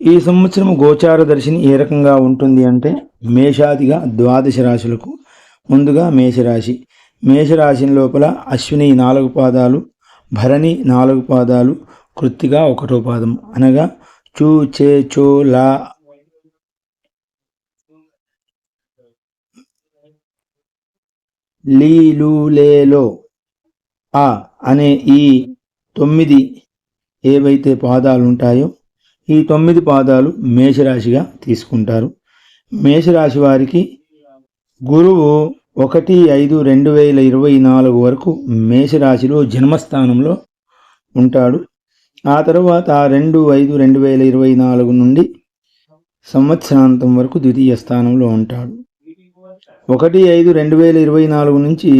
ఈ సంవత్సరం గోచార దర్శిని ఏ రకంగా ఉంటుంది అంటే మేషాదిగా ద్వాదశ రాశులకు ముందుగా మేషరాశి. మేషరాశి లోపల అశ్విని నాలుగు పాదాలు భరణి నాలుగు పాదాలు కృత్తిగా ఒకటో పాదం అనగా చూ చే చో లా. లీ లేలో ఆ అనే ఈ తొమ్మిది ఏవైతే పాదాలు ఉంటాయో ఈ తొమ్మిది పాదాలు మేషరాశిగా తీసుకుంటారు. మేషరాశి వారికి గురువు ఒకటి ఐదు రెండు వేల ఇరవై నాలుగు వరకు మేషరాశిలో జన్మస్థానంలో ఉంటాడు. ఆ తర్వాత రెండు ఐదు రెండు వేల ఇరవై నాలుగు నుండి సంవత్సరాంతం వరకు ద్వితీయ స్థానంలో ఉంటాడు. ఒకటి ఐదు రెండు వేల ఇరవై నాలుగు నుంచి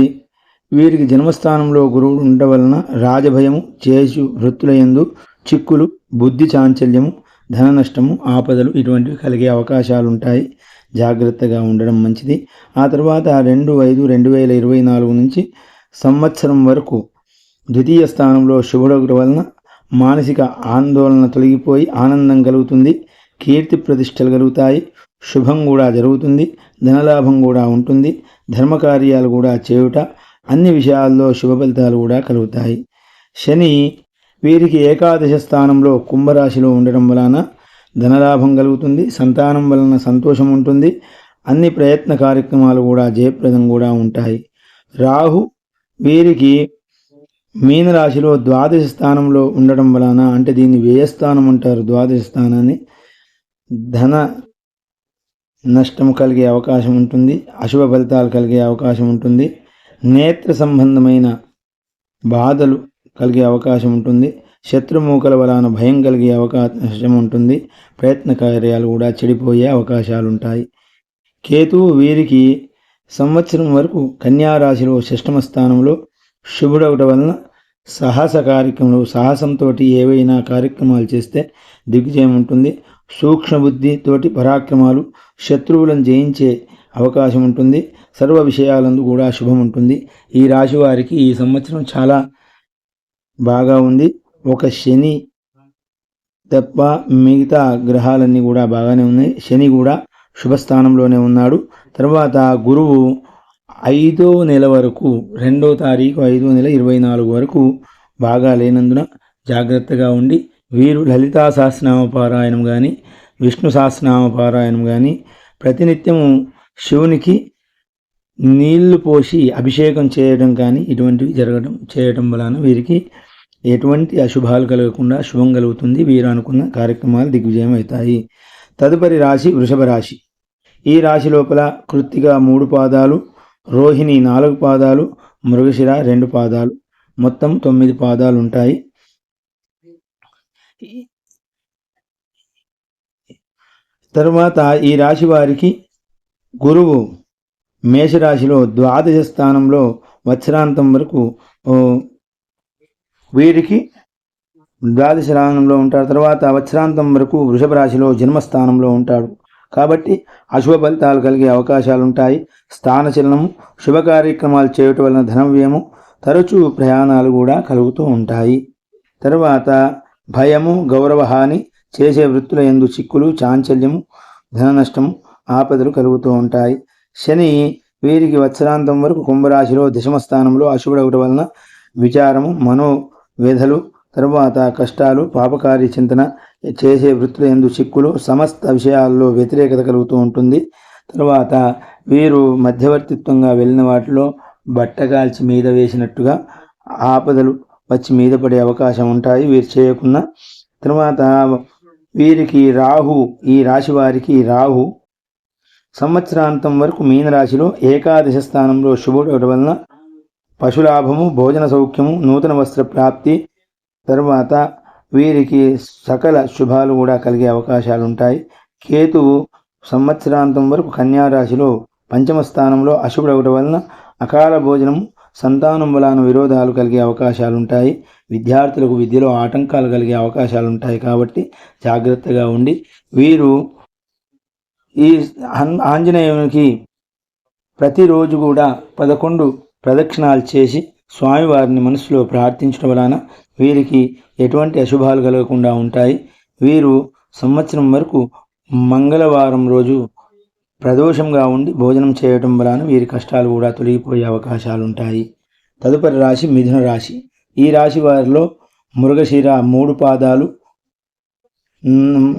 వీరికి జన్మస్థానంలో గురువుడు ఉండడం వలన రాజభయము చేసు వృత్తులయందు చిక్కులు బుద్ధి చాంచల్యము ధన నష్టము ఆపదలు ఇటువంటివి కలిగే అవకాశాలు ఉంటాయి జాగ్రత్తగా ఉండడం మంచిది. ఆ తర్వాత రెండు ఐదు రెండు వేల ఇరవై నాలుగు నుంచి సంవత్సరం వరకు ద్వితీయ స్థానంలో శుభుడగుడు వలన మానసిక ఆందోళన తొలగిపోయి ఆనందం కలుగుతుంది. కీర్తి ప్రతిష్టలు కలుగుతాయి. శుభం కూడా జరుగుతుంది. ధనలాభం కూడా ఉంటుంది. ధర్మకార్యాలు కూడా చేయుట అన్ని విషయాల్లో శుభ ఫలితాలు కూడా కలుగుతాయి. శని వీరికి ఏకాదశ స్థానంలో కుంభరాశిలో ఉండడం వలన ధనలాభం కలుగుతుంది సంతానం వలన సంతోషం ఉంటుంది అన్ని ప్రయత్న కార్యక్రమాలు కూడా జయప్రదం కూడా ఉంటాయి. రాహు వీరికి మీనరాశిలో ద్వాదశ స్థానంలో ఉండడం వలన అంటే దీన్ని వ్యయస్థానం అంటారు ద్వాదశ స్థానాన్ని ధన నష్టం కలిగే అవకాశం ఉంటుంది అశుభ ఫలితాలు కలిగే అవకాశం ఉంటుంది. నేత్ర సంబంధమైన బాధలు కలిగే అవకాశం ఉంటుంది. శత్రుమూకల వలన భయం కలిగే అవకాశం ఉంటుంది. ప్రయత్న కార్యాలు కూడా చెడిపోయే అవకాశాలుంటాయి. కేతువు వీరికి సంవత్సరం వరకు కన్యారాశిలో షష్టమ స్థానంలో శుభుడవటం వలన సాహస కార్యక్రమంలో సాహసంతో ఏవైనా కార్యక్రమాలు చేస్తే దిగ్విజయం ఉంటుంది. సూక్ష్మబుద్ధితోటి పరాక్రమాలు శత్రువులను జయించే అవకాశం ఉంటుంది. సర్వ విషయాలందు కూడా శుభం ఉంటుంది. ఈ రాశి వారికి ఈ సంవత్సరం చాలా బాగా ఉంది. ఒక శని తప్ప మిగతా గ్రహాలన్నీ కూడా బాగానే ఉన్నాయి. శని కూడా శుభస్థానంలోనే ఉన్నాడు. తర్వాత గురువు ఐదో నెల వరకు రెండో తారీఖు ఐదో నెల ఇరవై నాలుగు వరకు బాగా లేనందున జాగ్రత్తగా ఉండి వీరు లలితా సహస్రనామ పారాయణం కానీ విష్ణు సహస్రనామ పారాయణం కానీ ప్రతినిత్యము శివునికి నీళ్ళు పోసి అభిషేకం చేయడం కానీ ఇటువంటివి జరగడం చేయడం వలన వీరికి ఎటువంటి అశుభాలు కలగకుండా శుభం కలుగుతుంది వీరు అనుకున్న కార్యక్రమాలు దిగ్విజయం అవుతాయి తదుపరి రాశి వృషభ రాశి. ఈ రాశి లోపల కృత్తిగా మూడు పాదాలు రోహిణి నాలుగు పాదాలు మృగశిర రెండు పాదాలు. మొత్తం తొమ్మిది పాదాలు ఉంటాయి తరువాత ఈ రాశి వారికి గురువు మేషరాశిలో ద్వాదశ స్థానంలో వత్సరాంతం వరకు వీరికి ద్వాదశ రాగంలో ఉంటాడు. తర్వాత వత్సరాంతం వరకు వృషభ రాశిలో జన్మస్థానంలో ఉంటాడు. కాబట్టి అశుభ ఫలితాలు కలిగే అవకాశాలు ఉంటాయి. స్థానచలనము శుభ కార్యక్రమాలు చేయటం వలన ధనవ్యయము తరచూ ప్రయాణాలు కూడా కలుగుతూ ఉంటాయి. తరువాత భయము గౌరవహాని చేసే వృత్తుల ఎందు చిక్కులు చాంచల్యము ధన నష్టము ఆపదలు కలుగుతూ ఉంటాయి. శని వీరికి వత్సరాంతం వరకు కుంభరాశిలో దశమ స్థానంలో అశుభుడవటం వలన విచారము మనో వ్యధలు తరువాత కష్టాలు పాపకారి చింతన చేసే వృత్తుల ఎందు చిక్కులు సమస్త విషయాల్లో వ్యతిరేకత కలుగుతూ ఉంటుంది. తర్వాత వీరు మధ్యవర్తిత్వంగా వెళ్ళిన వాటిలో బట్టగాల్చి మీద వేసినట్టుగా ఆపదలు వచ్చి మీద పడే అవకాశం ఉంటాయి వీరు చేయకున్న. తర్వాత వీరికి రాహు ఈ రాశి వారికి రాహు. సంవత్సరాంతం వరకు మీనరాశిలో ఏకాదశ స్థానంలో శుభుడు వలన పశులాభము భోజన సౌఖ్యము నూతన వస్త్ర ప్రాప్తి తర్వాత వీరికి సకల శుభాలు కూడా కలిగే అవకాశాలు ఉంటాయి కేతువు సంవత్సరాంతం వరకు కన్యారాశిలో పంచమ స్థానంలో అశుభుడవటం వలన అకాల భోజనం సంతానం వలన విరోధాలు కలిగే అవకాశాలు ఉంటాయి విద్యార్థులకు విద్యలో ఆటంకాలు కలిగే అవకాశాలు ఉంటాయి కాబట్టి జాగ్రత్తగా ఉండి వీరు ఈ ఆంజనేయునికి ప్రతిరోజు కూడా పదకొండు ప్రదక్షిణాలు చేసి స్వామివారిని మనసులో ప్రార్థించడం వలన వీరికి ఎటువంటి అశుభాలు కలగకుండా ఉంటాయి. వీరు సంవత్సరం వరకు మంగళవారం రోజు ప్రదోషంగా ఉండి భోజనం చేయటం వలన వీరి కష్టాలు కూడా తొలగిపోయే అవకాశాలు ఉంటాయి. తదుపరి రాశి మిథున రాశి. ఈ రాశి వారిలో మృగశిర మూడు పాదాలు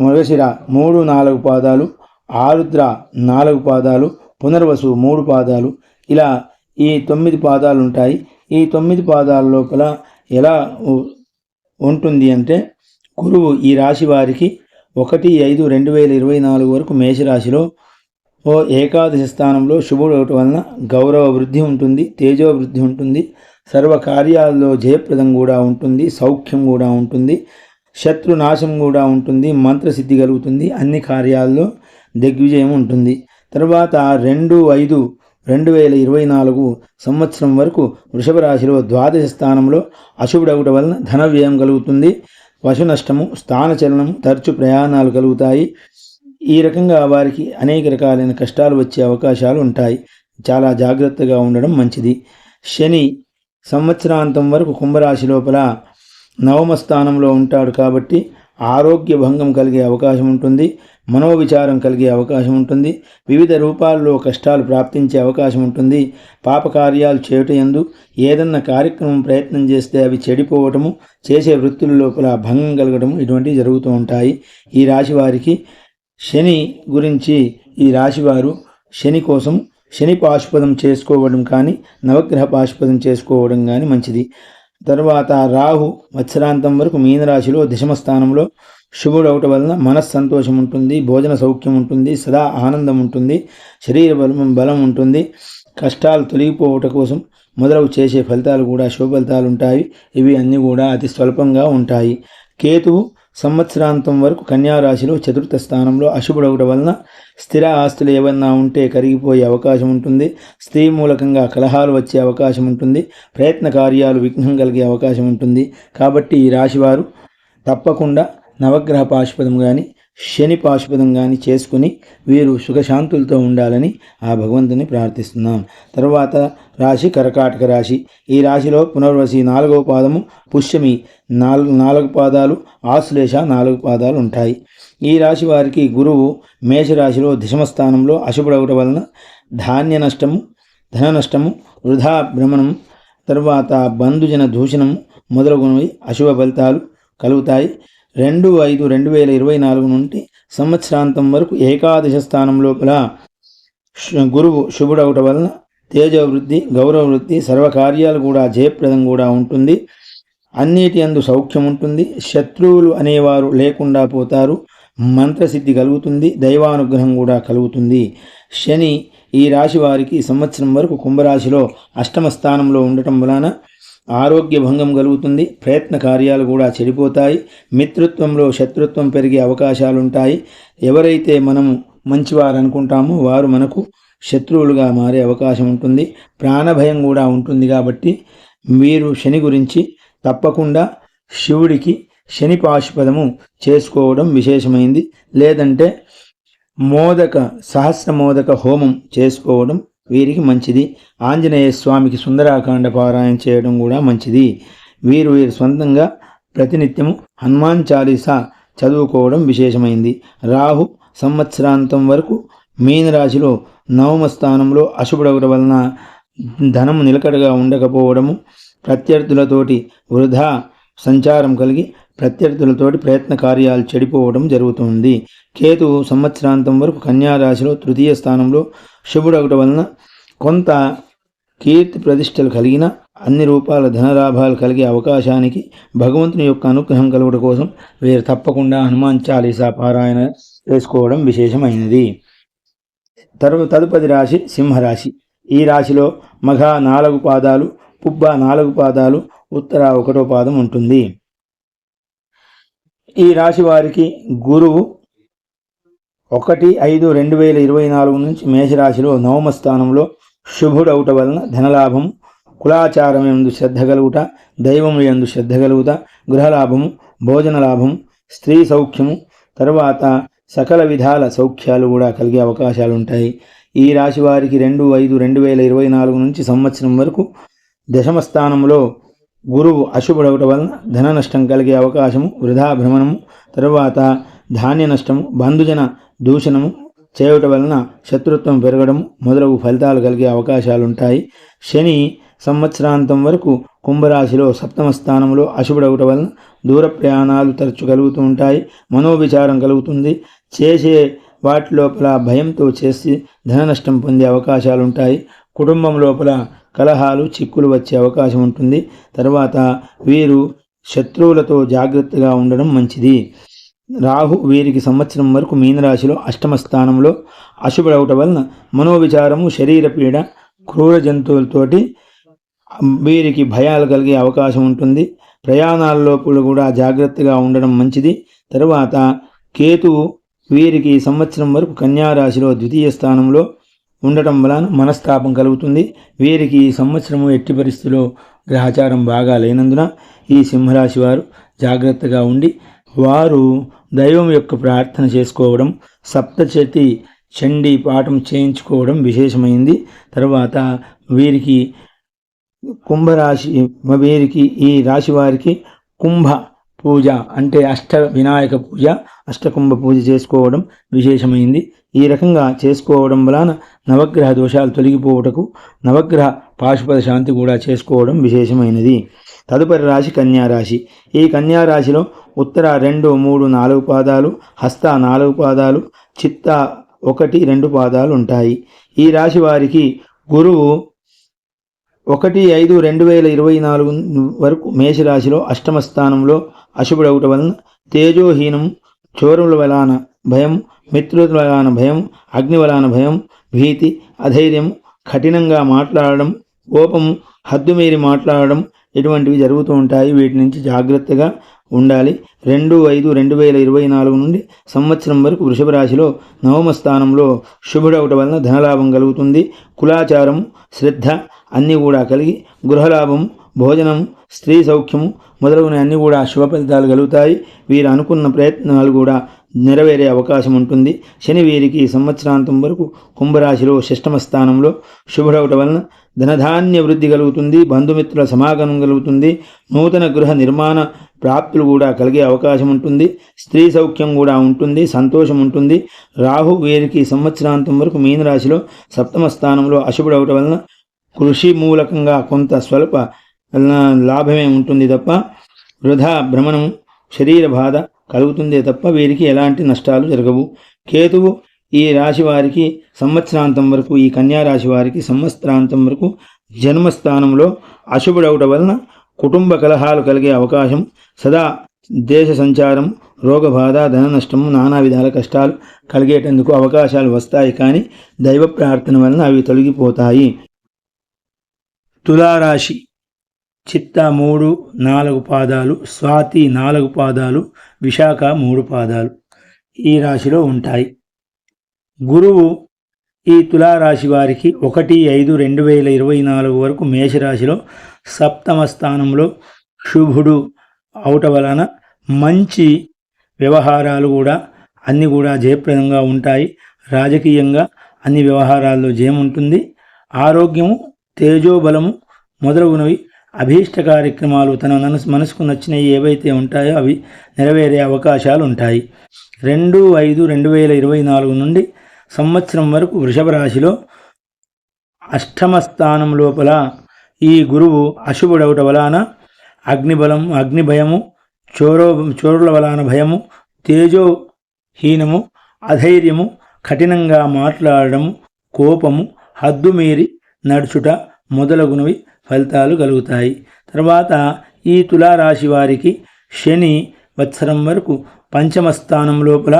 మృగశిర మూడు నాలుగు పాదాలు ఆరుద్ర నాలుగు పాదాలు పునర్వసు మూడు పాదాలు. ఇలా ఈ తొమ్మిది పాదాలు ఉంటాయి ఈ తొమ్మిది పాదాల లోపల ఎలా ఉంటుంది అంటే గురువు ఈ రాశి వారికి ఒకటి ఐదు రెండు వేల ఇరవై నాలుగు వరకు మేషరాశిలో ఓ ఏకాదశి స్థానంలో శుభుడు అవటం వలన గౌరవ వృద్ధి ఉంటుంది తేజో వృద్ధి ఉంటుంది సర్వ కార్యాల్లో జయప్రదం కూడా ఉంటుంది సౌఖ్యం కూడా ఉంటుంది శత్రు నాశం కూడా ఉంటుంది మంత్రసిద్ధి కలుగుతుంది అన్ని కార్యాల్లో దిగ్విజయం ఉంటుంది. తర్వాత రెండు ఐదు రెండు వేల ఇరవై నాలుగు సంవత్సరం వరకు వృషభ రాశిలో ద్వాదశ స్థానంలో అశుభుడవుట వలన ధన వ్యయం కలుగుతుంది. పశు నష్టము స్థానచలనము తరచు ప్రయాణాలు కలుగుతాయి. ఈ రకంగా వారికి అనేక రకాలైన కష్టాలు వచ్చే అవకాశాలు ఉంటాయి. చాలా జాగ్రత్తగా ఉండడం మంచిది. శని సంవత్సరాంతం వరకు కుంభరాశి లోపల నవమ స్థానంలో ఉంటాడు కాబట్టి ఆరోగ్య భంగం కలిగే అవకాశం ఉంటుంది. మనోవిచారం కలిగే అవకాశం ఉంటుంది. వివిధ రూపాల్లో కష్టాలు ప్రాప్తించే అవకాశం ఉంటుంది. పాపకార్యాలు చేయటం యందు ఏదన్నా కార్యక్రమం ప్రయత్నం చేస్తే అవి చెడిపోవటము చేసే వృత్తుల లోపల భంగం కలగటము ఇటువంటివి జరుగుతూ ఉంటాయి. ఈ రాశి వారికి శని గురించి ఈ రాశివారు శని కోసం శని పాశుపదం చేసుకోవడం కానీ నవగ్రహ పాశుపదం చేసుకోవడం కానీ మంచిది. తర్వాత రాహు మత్సరాంతం వరకు మీనరాశిలో దశమ స్థానంలో శుభుడు అవటం వలన మనస్సంతోషం ఉంటుంది భోజన సౌఖ్యం ఉంటుంది సదా ఆనందం ఉంటుంది శరీర బలం బలం ఉంటుంది. కష్టాలు తొలగిపోవట కోసం మొదలగు చేసే ఫలితాలు కూడా శుభ ఫలితాలు ఉంటాయి ఇవి అన్నీ కూడా అతి స్వల్పంగా ఉంటాయి. కేతువు సంవత్సరాంతం వరకు కన్యారాశిలో చతుర్థ స్థానంలో అశుభుడవడం వలన స్థిర ఆస్తులు ఏమన్నా ఉంటే కరిగిపోయే అవకాశం ఉంటుంది. స్త్రీ మూలకంగా కలహాలు వచ్చే అవకాశం ఉంటుంది. ప్రయత్న కార్యాలు విఘ్నం కలిగే అవకాశం ఉంటుంది. కాబట్టి ఈ రాశివారు తప్పకుండా నవగ్రహ పాశుపదం కానీ శని పాశుపదం కానీ చేసుకుని వీరు సుఖశాంతులతో ఉండాలని ఆ భగవంతుని ప్రార్థిస్తున్నాం. తర్వాత రాశి కర్కాటక రాశి. ఈ రాశిలో పునర్వసి నాలుగవ పాదము పుష్యమి నాలుగు నాలుగు పాదాలు ఆశ్లేష నాలుగు పాదాలు ఉంటాయి. ఈ రాశి వారికి గురువు మేషరాశిలో దశమ స్థానంలో అశుభుడవటం వలన ధాన్య నష్టము ధన నష్టము వృధా భ్రమణం తర్వాత బంధుజన దూషణము మొదలగునవి అశుభ ఫలితాలు కలుగుతాయి. రెండు ఐదు రెండు వేల ఇరవై నాలుగు నుండి సంవత్సరాంతం వరకు ఏకాదశ స్థానం లోపల శు- గురువు శుభుడవట వలన తేజవృద్ధి వృద్ధి గౌరవ వృద్ధి సర్వకార్యాలు కూడా జయప్రదం కూడా ఉంటుంది. అన్నిటి అందు సౌఖ్యం ఉంటుంది. శత్రువులు అనేవారు లేకుండా పోతారు. మంత్రసిద్ధి కలుగుతుంది. దైవానుగ్రహం కూడా కలుగుతుంది. శని ఈ రాశి వారికి సంవత్సరం వరకు కుంభరాశిలో అష్టమ స్థానంలో ఉండటం వలన ఆరోగ్య భంగం కలుగుతుంది. ప్రయత్న కార్యాలు కూడా చెడిపోతాయి. మిత్రత్వంలో శత్రుత్వం పెరిగే అవకాశాలుంటాయి. ఎవరైతే మనము మంచివారు అనుకుంటామో వారు మనకు శత్రువులుగా మారే అవకాశం ఉంటుంది. ప్రాణభయం కూడా ఉంటుంది కాబట్టి మీరు శని గురించి తప్పకుండా శివుడికి శని పాశుపదము చేసుకోవడం విశేషమైంది. లేదంటే మోదక సహస్ర మోదక హోమం చేసుకోవడం వీరికి మంచిది. ఆంజనేయ స్వామికి సుందరాకాండ పారాయణ చేయడం కూడా మంచిది. వీరు వీరు సొంతంగా ప్రతినిత్యము హనుమాన్ చాలీసా చదువుకోవడం విశేషమైంది. రాహు సంవత్సరాంతం వరకు మీనరాశిలో నవమ స్థానంలో అశుభుడవడం వలన ధనం నిలకడగా ఉండకపోవడము ప్రత్యర్థులతోటి వృధా సంచారం కలిగి ప్రత్యర్థులతోటి ప్రయత్న కార్యాలు చెడిపోవడం జరుగుతుంది. కేతు సంవత్సరాంతం వరకు కన్యా రాశిలో తృతీయ స్థానంలో శుభుడొకటి వలన కొంత కీర్తి ప్రతిష్టలు కలిగిన అన్ని రూపాల ధనలాభాలు కలిగే అవకాశానికి భగవంతుని యొక్క అనుగ్రహం కలుగుట కోసం వీరు తప్పకుండా హనుమాన్ చాలీసా పారాయణ చేసుకోవడం విశేషమైనది. తరు తదుపరి రాశి సింహరాశి. ఈ రాశిలో మఘ నాలుగు పాదాలు పుబ్బ నాలుగు పాదాలు ఉత్తర ఒకటో పాదం ఉంటుంది. ఈ రాశి వారికి గురువు ఒకటి ఐదు రెండు వేల ఇరవై నాలుగు నుంచి మేషరాశిలో నవమ స్థానంలో శుభుడవుట వలన ధనలాభము కులాచారం ఎందు శ్రద్ధ కలుగుట దైవం ఎందు శ్రద్ధ కలుగుట గృహలాభము భోజన లాభము స్త్రీ సౌఖ్యము తర్వాత సకల విధాల సౌఖ్యాలు కూడా కలిగే అవకాశాలు ఉంటాయి. ఈ రాశి వారికి రెండు ఐదు రెండు వేల ఇరవై నాలుగు నుంచి సంవత్సరం వరకు దశమ స్థానంలో గురువు అశుభుడవటం వలన ధన నష్టం కలిగే అవకాశము వృధా భ్రమణము తరువాత ధాన్య నష్టము బంధుజన దూషణము చేయటం వలన శత్రుత్వం పెరగడం మొదలగు ఫలితాలు కలిగే అవకాశాలుంటాయి. శని సంవత్సరాంతం వరకు కుంభరాశిలో సప్తమ స్థానంలో అశుభుడవటం వలన దూర ప్రయాణాలు తరచు కలుగుతూ ఉంటాయి. మనోవిచారం కలుగుతుంది. చేసే వాటి లోపల భయంతో చేసి ధన నష్టం పొందే అవకాశాలుంటాయి. కుటుంబం లోపల కలహాలు చిక్కులు వచ్చే అవకాశం ఉంటుంది తర్వాత వీరు శత్రువులతో జాగ్రత్తగా ఉండడం మంచిది. రాహు వీరికి సంవత్సరం వరకు మీనరాశిలో అష్టమ స్థానంలో అశుభుడవటం వలన మనోవిచారము శరీర పీడ క్రూర జంతువులతోటి వీరికి భయాలు కలిగే అవకాశం ఉంటుంది. ప్రయాణాల్లో కూడా జాగ్రత్తగా ఉండడం మంచిది. తర్వాత కేతువు వీరికి సంవత్సరం వరకు కన్యారాశిలో ద్వితీయ స్థానంలో ఉండటం వలన మనస్తాపం కలుగుతుంది. వీరికి ఈ సంవత్సరము ఎట్టి పరిస్థితిలో గ్రహచారం బాగా లేనందున ఈ సింహరాశి వారు జాగ్రత్తగా ఉండి వారు దైవం యొక్క ప్రార్థన చేసుకోవడం సప్తచతి చండీ పాఠం చేయించుకోవడం విశేషమైంది. తర్వాత వీరికి కుంభరాశి వీరికి ఈ రాశి వారికి కుంభ పూజ అంటే అష్ట వినాయక పూజ అష్టకుంభ పూజ చేసుకోవడం విశేషమైంది. ఈ రకంగా చేసుకోవడం వలన నవగ్రహ దోషాలు తొలగిపోవటకు నవగ్రహ పాశుపద శాంతి కూడా చేసుకోవడం విశేషమైనది. తదుపరి రాశి కన్యారాశి. ఈ కన్యారాశిలో ఉత్తర రెండు మూడు నాలుగు పాదాలు హస్త నాలుగు పాదాలు చిత్త ఒకటి రెండు పాదాలు ఉంటాయి. ఈ రాశి వారికి గురువు ఒకటి ఐదు రెండు వేల ఇరవై నాలుగు వరకు మేషరాశిలో అష్టమ స్థానంలో అశుభుడవుట వలన తేజోహీనం చోరుల వలాన భయం మిత్రుల వలాన భయం అగ్ని వలన భయం భీతి అధైర్యం కఠినంగా మాట్లాడడం కోపం హద్దుమీరి మాట్లాడడం ఇటువంటివి జరుగుతూ ఉంటాయి. వీటి నుంచి జాగ్రత్తగా ఉండాలి. రెండు ఐదు రెండు వేల ఇరవై నాలుగు నుండి సంవత్సరం వరకు వృషభ రాశిలో నవమ స్థానంలో శుభుడవటం వలన ధనలాభం కలుగుతుంది. కులాచారం శ్రద్ధ అన్నీ కూడా కలిగి గృహలాభం భోజనం స్త్రీ సౌఖ్యము మొదలగున అన్నీ కూడా శుభ ఫలితాలు కలుగుతాయి. వీరు అనుకున్న ప్రయత్నాలు కూడా నెరవేరే అవకాశం ఉంటుంది. శని వీరికి సంవత్సరాంతం వరకు కుంభరాశిలో షష్టమ స్థానంలో శుభుడవటం వలన ధనధాన్య వృద్ధి కలుగుతుంది. బంధుమిత్రుల సమాగమం కలుగుతుంది. నూతన గృహ నిర్మాణ ప్రాప్తులు కూడా కలిగే అవకాశం ఉంటుంది స్త్రీ సౌఖ్యం కూడా ఉంటుంది సంతోషం ఉంటుంది. రాహు వీరికి సంవత్సరాంతం వరకు మీనరాశిలో సప్తమ స్థానంలో అశుభుడవటం వలన కృషి మూలకంగా కొంత స్వల్ప లాభమే ఉంటుంది తప్ప వృధా భ్రమణం శరీర బాధ కలుగుతుందే తప్ప వీరికి ఎలాంటి నష్టాలు జరగవు. కేతువు ఈ రాశి వారికి సంవత్సరాంతం వరకు ఈ కన్యా రాశి వారికి సంవత్సరాంతం వరకు జన్మస్థానంలో అశుభుడవటం వలన కుటుంబ కలహాలు కలిగే అవకాశం సదా దేశ సంచారం రోగబాధ ధన నష్టం నానా విధాల కష్టాలు కలిగేటందుకు అవకాశాలు వస్తాయి కానీ దైవ ప్రార్థన వలన అవి తొలగిపోతాయి. తులారాశి చిత్త మూడు నాలుగు పాదాలు స్వాతి నాలుగు పాదాలు విశాఖ మూడు పాదాలు ఈ రాశిలో ఉంటాయి. గురువు ఈ తులారాశి వారికి ఒకటి ఐదు రెండు వేల ఇరవై నాలుగు వరకు మేషరాశిలో సప్తమ స్థానంలో శుభుడు అవట వలన మంచి వ్యవహారాలు కూడా అన్నీ కూడా జయప్రదంగా ఉంటాయి. రాజకీయంగా అన్ని వ్యవహారాల్లో జయం ఉంటుంది. ఆరోగ్యము తేజోబలము మొదలగునవి అభీష్ట కార్యక్రమాలు తన మనసు మనసుకు నచ్చినవి ఏవైతే ఉంటాయో అవి నెరవేరే అవకాశాలు ఉంటాయి. రెండు ఐదు రెండు వేల ఇరవై నాలుగు నుండి సంవత్సరం వరకు వృషభ రాశిలో అష్టమ స్థానం లోపల ఈ గురువు అశుభుడవుట వలన అగ్నిబలం అగ్నిభయము చోరో చోరుల వలన భయము తేజోహీనము అధైర్యము కఠినంగా మాట్లాడము కోపము హద్దుమీరి నడుచుట మొదలగునవి ఫలితాలు కలుగుతాయి. తర్వాత ఈ తులారాశి వారికి శని వత్సరం వరకు పంచమ స్థానం లోపల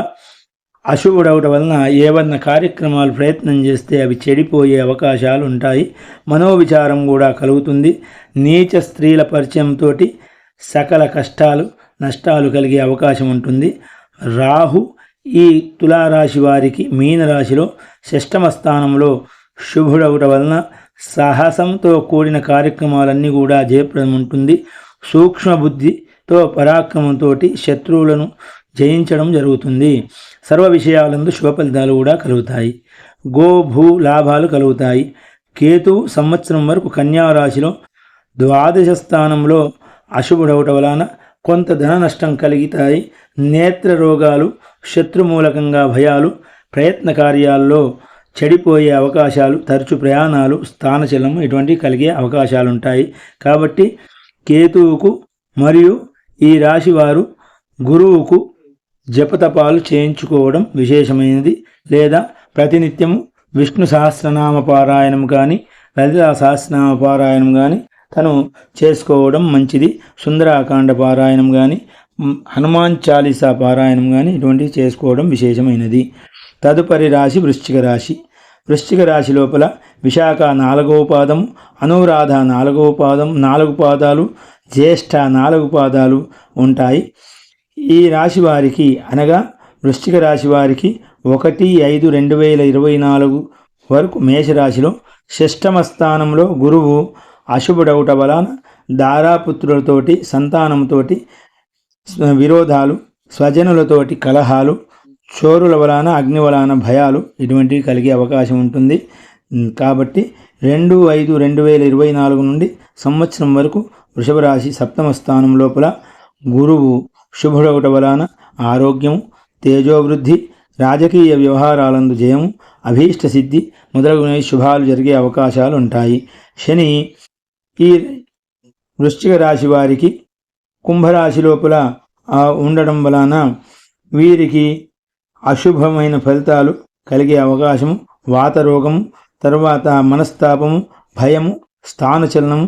అశుభుడవటం వలన ఏవన్న కార్యక్రమాలు ప్రయత్నం చేస్తే అవి చెడిపోయే అవకాశాలు ఉంటాయి మనోవిచారం కూడా కలుగుతుంది. నీచ స్త్రీల పరిచయంతో సకల కష్టాలు నష్టాలు కలిగే అవకాశం ఉంటుంది. రాహు ఈ తులారాశి వారికి మీనరాశిలో షష్టమ స్థానంలో శుభుడవుట వలన సాహసంతో కూడిన కార్యక్రమాలన్నీ కూడా జయప్రదం ఉంటుంది. సూక్ష్మ బుద్ధితో పరాక్రమంతో శత్రువులను జయించడం జరుగుతుంది. సర్వ విషయాలందు శుభ ఫలితాలు కూడా కలుగుతాయి. గో భూ లాభాలు కలుగుతాయి. కేతు సంవత్సరం వరకు కన్యారాశిలో ద్వాదశ స్థానంలో అశుభుడవట వలన కొంత ధన నష్టం కలుగుతాయి. నేత్ర రోగాలు శత్రుమూలకంగా భయాలు ప్రయత్న కార్యాల్లో చెడిపోయే అవకాశాలు తరచు ప్రయాణాలు స్థానచలనం ఇటువంటివి కలిగే అవకాశాలు ఉంటాయి కాబట్టి కేతువుకు మరియు ఈ రాశి వారు గురువుకు జపతపాలు చేయించుకోవడం విశేషమైనది. లేదా ప్రతినిత్యము విష్ణు సహస్రనామ పారాయణం కానీ లలిత సహస్రనామ పారాయణం కానీ తను చేసుకోవడం మంచిది. సుందరాకాండ పారాయణం కానీ హనుమాన్ చాలీసా పారాయణం కానీ ఇటువంటివి చేసుకోవడం విశేషమైనది. తదుపరి రాశి వృశ్చిక రాశి. వృశ్చిక రాశి లోపల విశాఖ నాలుగవ పాదం అనురాధ నాలుగవ పాదం నాలుగు పాదాలు జ్యేష్ఠ నాలుగు పాదాలు ఉంటాయి. ఈ రాశి వారికి అనగా వృశ్చిక రాశి వారికి ఒకటి ఐదు రెండు వేల ఇరవై నాలుగు వరకు మేషరాశిలో షష్టమ స్థానంలో గురువు అశుభుడవుట వలన దారాపుత్రులతోటి సంతానంతోటి విరోధాలు స్వజనులతోటి కలహాలు చోరుల వలన అగ్ని వలన భయాలు ఇటువంటివి కలిగే అవకాశం ఉంటుంది. కాబట్టి రెండు ఐదు రెండు వేల ఇరవై నాలుగు నుండి సంవత్సరం వరకు వృషభ రాశి సప్తమ స్థానం లోపల గురువు శుభుడవుట వలన ఆరోగ్యం తేజోవృద్ధి రాజకీయ వ్యవహారాలందు జయం అభీష్ట సిద్ధి మొదలగునవి శుభాలు జరిగే అవకాశాలు ఉంటాయి శని ఈ వృశ్చిక రాశి వారికి కుంభరాశి లోపల ఉండడం వలన వీరికి అశుభమైన ఫలితాలు కలిగే అవకాశము వాతరోగము తర్వాత మనస్తాపము భయము స్థానచలనము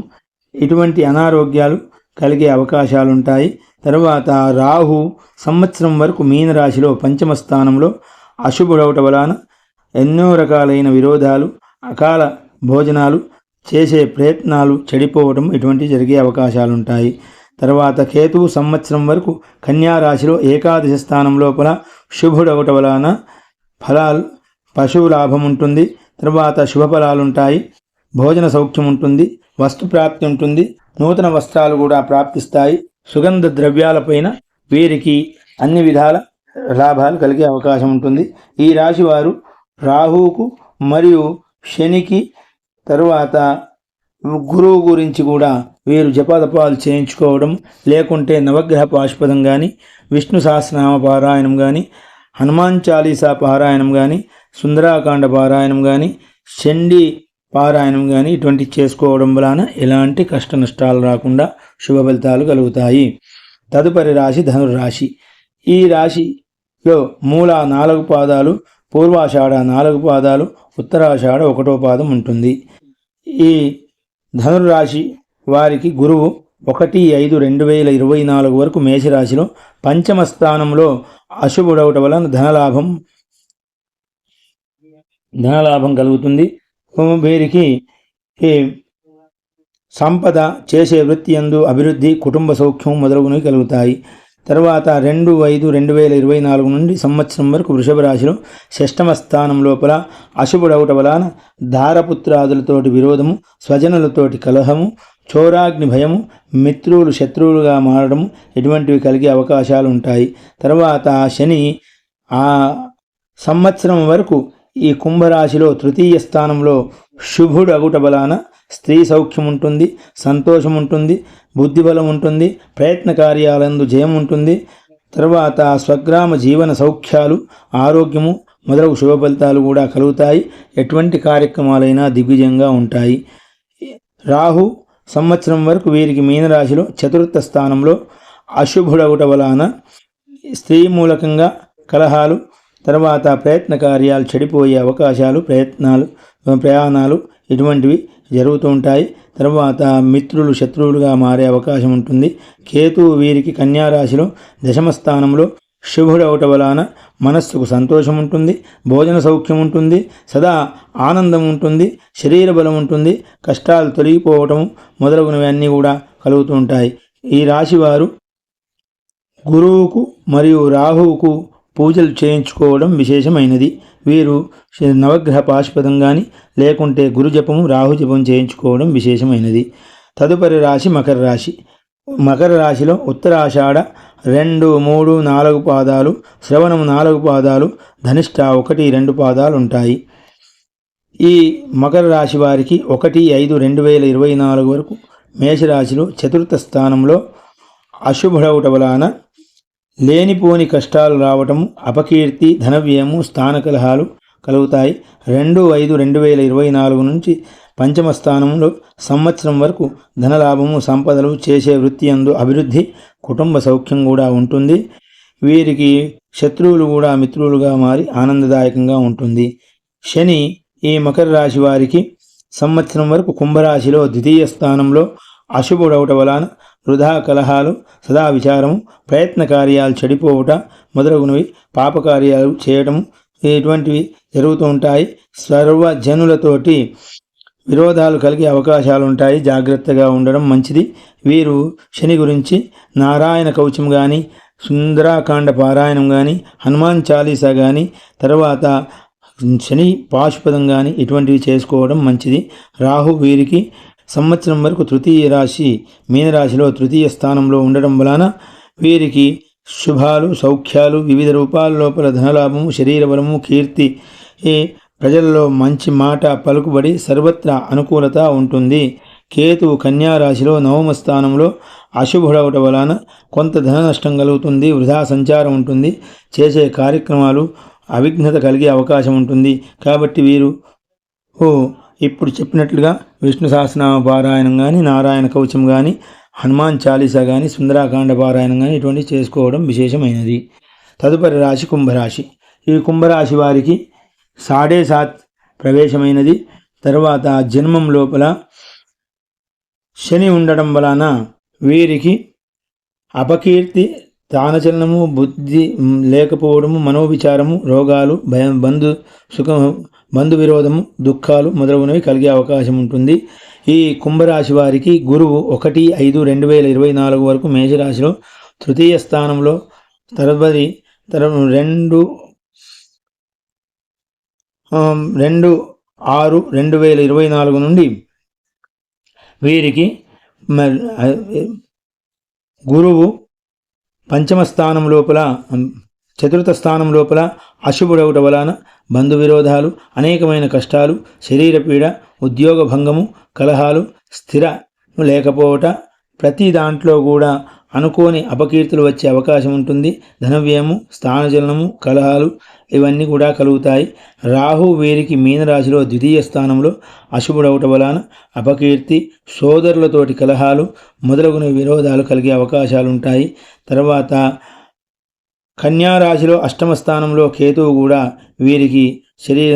ఇటువంటి అనారోగ్యాలు కలిగే అవకాశాలు ఉంటాయి తర్వాత రాహు సంవత్సరం వరకు మీనరాశిలో పంచమ స్థానంలో అశుభుడవట వలన ఎన్నో రకాలైన విరోధాలు అకాల భోజనాలు చేసే ప్రయత్నాలు చెడిపోవడం ఇటువంటి జరిగే అవకాశాలుంటాయి. తర్వాత కేతువు సంవత్సరం వరకు కన్యారాశిలో ఏకాదశి స్థానం లోపల శుభుడవట వలన ఫలాలు పశువు లాభం ఉంటుంది తర్వాత శుభ ఫలాలుంటాయి భోజన సౌఖ్యం ఉంటుంది వస్తు ప్రాప్తి ఉంటుంది. నూతన వస్త్రాలు కూడా ప్రాప్తిస్తాయి. సుగంధ ద్రవ్యాలపైన వీరికి అన్ని విధాల లాభాలు కలిగే అవకాశం ఉంటుంది. ఈ రాశి వారు రాహువుకు మరియు శనికి తరువాత గురువు గురించి కూడా వీరు జపదపాలు చేయించుకోవడం లేకుంటే నవగ్రహ పాశుపదం కానీ విష్ణు సహస్రనామ పారాయణం కానీ హనుమాన్ చాలీసా పారాయణం కానీ సుందరాకాండ పారాయణం కానీ చండీ పారాయణం కానీ ఇటువంటి చేసుకోవడం వలన ఎలాంటి కష్ట నష్టాలు రాకుండా శుభ ఫలితాలు కలుగుతాయి. తదుపరి రాశి ధనుర్రాశి. ఈ రాశిలో మూల నాలుగు పాదాలు పూర్వాషాఢ నాలుగు పాదాలు ఉత్తరాషాఢ ఒకటో పాదం ఉంటుంది. ఈ ధనుర్రాశి వారికి గురువు ఒకటి ఐదు రెండు వేల ఇరవై నాలుగు వరకు మేషరాశిలో పంచమ స్థానంలో అశుభుడవటం వలన ధనలాభం ధనలాభం కలుగుతుంది. వీరికి సంపద చేసే వృత్తి ఎందు అభివృద్ధి కుటుంబ సౌఖ్యం మొదలగునవి కలుగుతాయి. తర్వాత రెండు ఐదు రెండు వేల ఇరవై నాలుగు నుండి సంవత్సరం వరకు వృషభ రాశిలో షష్టమ స్థానం లోపల అశుభుడవుట వలన దారపుత్రాదులతోటి విరోధము స్వజనులతోటి కలహము చోరాగ్ని భయము మిత్రులు శత్రువులుగా మారడము ఇటువంటివి కలిగే అవకాశాలు ఉంటాయి తర్వాత శని ఆ సంవత్సరం వరకు ఈ కుంభరాశిలో తృతీయ స్థానంలో శుభుడు అగుట బలాన స్త్రీ సౌఖ్యం ఉంటుంది సంతోషం ఉంటుంది బుద్ధిబలం ఉంటుంది ప్రయత్న కార్యాలందు జయం ఉంటుంది తర్వాత స్వగ్రామ జీవన సౌఖ్యాలు ఆరోగ్యము మొదలగు శుభ ఫలితాలు కూడా కలుగుతాయి. ఎటువంటి కార్యక్రమాలైనా దిగ్విజయంగా ఉంటాయి. రాహు సంవత్సరం వరకు వీరికి మీనరాశిలో చతుర్థ స్థానంలో అశుభుడవుట వలన స్త్రీ మూలకంగా కలహాలు తర్వాత ప్రయత్న కార్యాలు చెడిపోయే అవకాశాలు ప్రయత్నాలు ప్రయాణాలు ఇటువంటివి జరుగుతూ ఉంటాయి. తర్వాత మిత్రులు శత్రువులుగా మారే అవకాశం ఉంటుంది. కేతు వీరికి కన్యారాశిలో దశమస్థానంలో శుభుడవట వలన మనస్సుకు సంతోషం ఉంటుంది భోజన సౌఖ్యం ఉంటుంది సదా ఆనందం ఉంటుంది శరీర బలం ఉంటుంది కష్టాలు తొలగిపోవటం మొదలగునవన్నీ కూడా కలుగుతూ ఉంటాయి. ఈ రాశివారు గురువుకు మరియు రాహువుకు పూజలు చేయించుకోవడం విశేషమైనది. వీరు నవగ్రహ పాశుపదం కానీ లేకుంటే గురుజపము రాహుజపం చేయించుకోవడం విశేషమైనది. తదుపరి రాశి మకర రాశి. మకర రాశిలో ఉత్తరాషాఢ రెండు మూడు నాలుగు పాదాలు శ్రవణం నాలుగు పాదాలు ధనిష్ట ఒకటి రెండు పాదాలు ఉంటాయి. ఈ మకర రాశి వారికి ఒకటి ఐదు రెండు వేల ఇరవై నాలుగు వరకు మేషరాశిలో చతుర్థ స్థానంలో అశుభుడవుట వలన లేనిపోని కష్టాలు రావటం అపకీర్తి ధనవ్యయము స్థాన కలహాలు కలుగుతాయి. రెండు ఐదు రెండు వేల ఇరవై నాలుగు నుంచి పంచమ స్థానంలో సంవత్సరం వరకు ధనలాభము సంపదలు చేసే వృత్తి అందు అభివృద్ధి కుటుంబ సౌఖ్యం కూడా ఉంటుంది. వీరికి శత్రువులు కూడా మిత్రులుగా మారి ఆనందదాయకంగా ఉంటుంది. శని ఈ మకర రాశి వారికి సంవత్సరం వరకు కుంభరాశిలో ద్వితీయ స్థానంలో అశుభుడవట వలన వృధా కలహాలు సదా విచారము ప్రయత్న కార్యాలు చెడిపోవుట మొదలగునవి పాపకార్యాలు చేయటము ఇటువంటివి జరుగుతూ ఉంటాయి. సర్వజనులతోటి విరోధాలు కలిగే అవకాశాలు ఉంటాయి జాగ్రత్తగా ఉండడం మంచిది. వీరు శని గురించి నారాయణ కవచం కానీ సుందరాకాండ పారాయణం కానీ హనుమాన్ చాలీసా కానీ తర్వాత శని పాశుపదం కానీ ఇటువంటివి చేసుకోవడం మంచిది. రాహు వీరికి సంవత్సరం వరకు తృతీయ రాశి మీనరాశిలో తృతీయ స్థానంలో ఉండడం వలన వీరికి శుభాలు సౌఖ్యాలు వివిధ రూపాల లోపల ధనలాభము శరీర బలము కీర్తి ఈ ప్రజలలో మంచి మాట పలుకుబడి సర్వత్రా అనుకూలత ఉంటుంది. కేతువు కన్యా రాశిలో నవమ స్థానంలో అశుభుడవటం వలన కొంత ధన నష్టం కలుగుతుంది వృధా సంచారం ఉంటుంది చేసే కార్యక్రమాలు అవిఘ్నత కలిగే అవకాశం ఉంటుంది. కాబట్టి వీరు ఓ ఇప్పుడు చెప్పినట్లుగా విష్ణు సహస్రనామ పారాయణం కానీ నారాయణ కవచం కానీ హనుమాన్ చాలీసా కానీ సుందరాకాండ పారాయణం కానీ ఇటువంటివి చేసుకోవడం విశేషమైనది. తదుపరి రాశి కుంభరాశి. ఈ కుంభరాశి వారికి సాడే సాత్ ప్రవేశమైనది. తర్వాత జన్మం లోపల శని ఉండడం వలన వీరికి అపకీర్తి తానచలనము బుద్ధి లేకపోవడము మనోవిచారము రోగాలు భయం బంధు సుఖం బంధు విరోధము దుఃఖాలు మొదలగునవి కలిగే అవకాశం ఉంటుంది. ఈ కుంభరాశి వారికి గురువు ఒకటి ఐదు రెండు వేల ఇరవై నాలుగు వరకు మేషరాశిలో తృతీయ స్థానంలో తరబడి తర రెండు రెండు ఆరు రెండు వేల ఇరవై నాలుగు నుండి వీరికి గురువు పంచమ స్థానం లోపల చతుర్థ స్థానం లోపల అశుభుడవుట వలన బంధు విరోధాలు అనేకమైన కష్టాలు శరీర పీడ ఉద్యోగ భంగము కలహాలు స్థిర లేకపోవట ప్రతి దాంట్లో కూడా అనుకోని అపకీర్తులు వచ్చే అవకాశం ఉంటుంది ధనవ్యయము స్థానజలనము కలహాలు ఇవన్నీ కూడా కలుగుతాయి. రాహు వీరికి మీనరాశిలో ద్వితీయ స్థానంలో అశుభుడవట వలన అపకీర్తి సోదరులతోటి కలహాలు మొదలగున విరోధాలు కలిగే అవకాశాలు ఉంటాయి తర్వాత కన్యారాశిలో అష్టమ స్థానంలో కేతువు కూడా వీరికి శరీర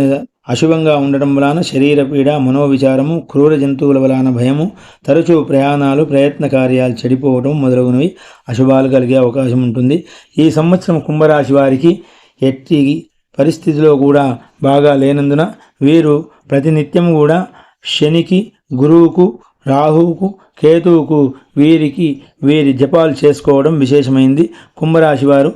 అశుభంగా ఉండడం వలన శరీర పీడ మనోవిచారము క్రూర జంతువుల వలన భయము తరచూ ప్రయాణాలు ప్రయత్న కార్యాలు చెడిపోవడం మొదలగునవి అశుభాలు కలిగే అవకాశం ఉంటుంది. ఈ సంవత్సరం కుంభరాశి వారికి ఎట్టి పరిస్థితిలో కూడా బాగా లేనందున వీరు ప్రతినిత్యం కూడా శనికి గురువుకు రాహువుకు కేతువుకు వీరికి వీరి జపాలు చేసుకోవడం విశేషమైంది. కుంభరాశి వారు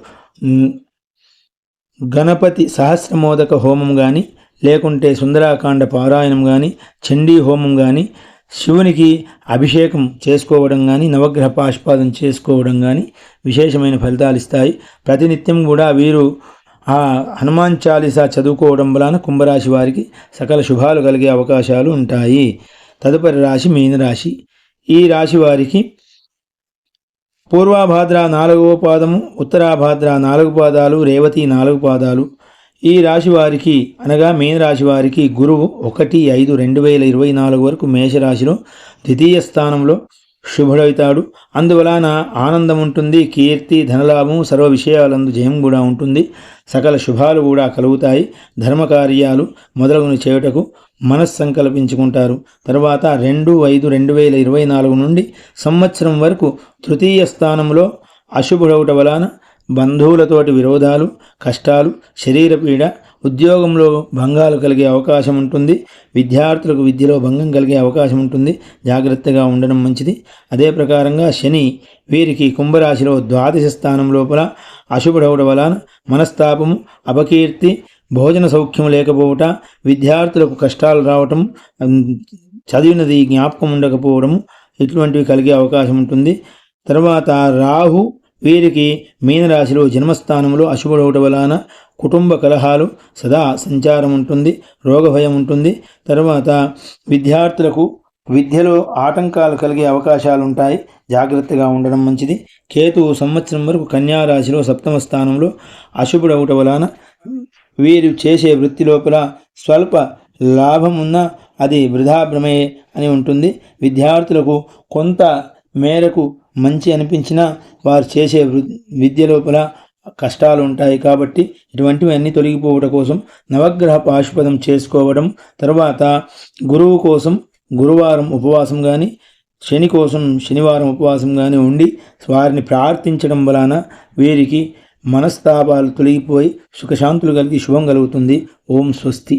గణపతి సహస్రమోదక హోమం కానీ లేకుంటే సుందరాకాండ పారాయణం కానీ చండీ హోమం కానీ శివునికి అభిషేకం చేసుకోవడం కానీ నవగ్రహ పాష్పాదం చేసుకోవడం కానీ విశేషమైన ఫలితాలు ఇస్తాయి. ప్రతినిత్యం కూడా వీరు ఆ హనుమాన్ చాలీసా చదువుకోవడం వలన కుంభరాశి వారికి సకల శుభాలు కలిగే అవకాశాలు ఉంటాయి. తదుపరి రాశి మీనరాశి. ఈ రాశి వారికి పూర్వాభాద్ర నాలుగవ పాదము ఉత్తరాభాద్ర నాలుగు పాదాలు రేవతి నాలుగు పాదాలు. ఈ రాశి వారికి అనగా రాశి వారికి గురువు ఒకటి ఐదు రెండు వేల ఇరవై నాలుగు వరకు మేషరాశిలో ద్వితీయ స్థానంలో శుభుడవుతాడు అందువలన ఆనందం ఉంటుంది కీర్తి ధనలాభం సర్వ విషయాలందు జయం కూడా ఉంటుంది. సకల శుభాలు కూడా కలుగుతాయి. ధర్మకార్యాలు మొదలగును చేయుటకు మనస్సంకల్పించుకుంటారు తర్వాత రెండు ఐదు రెండు వేల ఇరవై నాలుగు నుండి సంవత్సరం వరకు తృతీయ స్థానంలో అశుభుడవుట వలన బంధువులతోటి విరోధాలు కష్టాలు శరీర పీడ ఉద్యోగంలో భంగాలు కలిగే అవకాశం ఉంటుంది. విద్యార్థులకు విద్యలో భంగం కలిగే అవకాశం ఉంటుంది. జాగ్రత్తగా ఉండడం మంచిది. అదే ప్రకారంగా శని వీరికి కుంభరాశిలో ద్వాదశ స్థానం లోపల అశుభుడవడం వలన మనస్తాపము అపకీర్తి భోజన సౌఖ్యం లేకపోవట విద్యార్థులకు కష్టాలు రావటం చదివినది జ్ఞాపకం ఉండకపోవడం ఇటువంటివి కలిగే అవకాశం ఉంటుంది. తర్వాత రాహు వీరికి మీనరాశిలో జన్మస్థానంలో అశుభుడవట వలన కుటుంబ కలహాలు సదా సంచారం ఉంటుంది రోగ భయం ఉంటుంది. తర్వాత విద్యార్థులకు విద్యలో ఆటంకాలు కలిగే అవకాశాలు ఉంటాయి జాగ్రత్తగా ఉండడం మంచిది. కేతువు సంవత్సరం వరకు కన్యా రాశిలో సప్తమ స్థానంలో అశుభుడవుట వలన వీరు చేసే వృత్తి లోపల స్వల్ప లాభం ఉన్నా అది వృధాభ్రమే అని ఉంటుంది. విద్యార్థులకు కొంత మేరకు మంచి అనిపించినా వారు చేసే వృ- విద్య లోపల కష్టాలు ఉంటాయి కాబట్టి ఇటువంటివన్నీ తొలగిపోవడం కోసం నవగ్రహ పాశుపదం చేసుకోవడం తర్వాత గురువు కోసం గురువారం ఉపవాసం కానీ శని కోసం శనివారం ఉపవాసం కానీ ఉండి వారిని ప్రార్థించడం వలన వీరికి మనస్తాపాలు తొలగిపోయి సుఖశాంతులు కలిగి శుభం కలుగుతుంది. ఓం స్వస్తి.